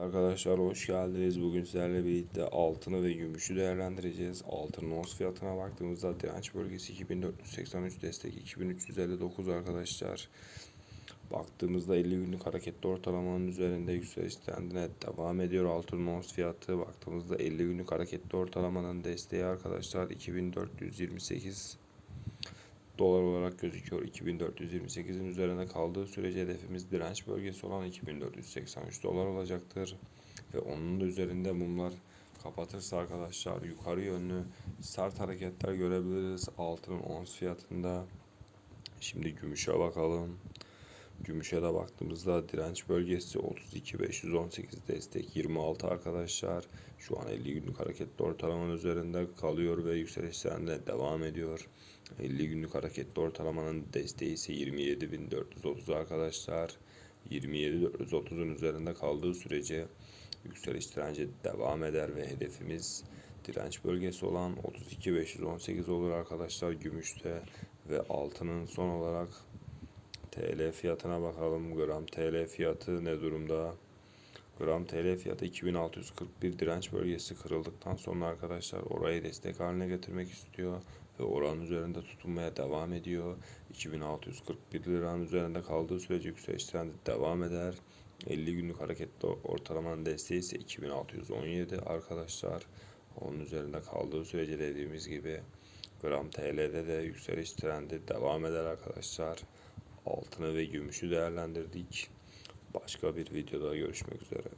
Arkadaşlar hoş geldiniz. Bugün sizlerle birlikte altını ve gümüşü değerlendireceğiz. Altının ons fiyatına baktığımızda direnç bölgesi 2483 destek 2359 arkadaşlar. Baktığımızda 50 günlük hareketli ortalamanın üzerinde yükseliş trendine devam ediyor altının ons fiyatı. Baktığımızda 50 günlük hareketli ortalamanın desteği arkadaşlar 2428 dolar olarak gözüküyor. 2428'in üzerine kaldığı sürece hedefimiz direnç bölgesi olan 2483 dolar olacaktır. Ve onun da üzerinde mumlar kapatırsa arkadaşlar yukarı yönlü sert hareketler görebiliriz altının ons fiyatında. Şimdi gümüşe bakalım. Gümüşe de baktığımızda direnç bölgesi 32.518 destek 26 arkadaşlar. Şu an 50 günlük hareketli ortalamanın üzerinde kalıyor ve yükseliş trendine devam ediyor. 50 günlük hareketli ortalamanın desteği ise 27.430 arkadaşlar. 27.430'un üzerinde kaldığı sürece yükseliş trendi devam eder ve hedefimiz direnç bölgesi olan 32.518 olur arkadaşlar gümüşte ve altının son olarak TL fiyatına bakalım. Gram TL fiyatı ne durumda? Gram TL fiyatı 2641 direnç bölgesi kırıldıktan sonra arkadaşlar orayı destek haline getirmek istiyor ve oranın üzerinde tutunmaya devam ediyor. 2641 liranın üzerinde kaldığı sürece yükseliş trendi devam eder. 50 günlük hareketli ortalamanın desteği ise 2617 arkadaşlar. Onun üzerinde kaldığı sürece dediğimiz gibi gram TL'de de yükseliş trendi devam eder arkadaşlar. Altını ve gümüşü değerlendirdik. Başka bir videoda görüşmek üzere.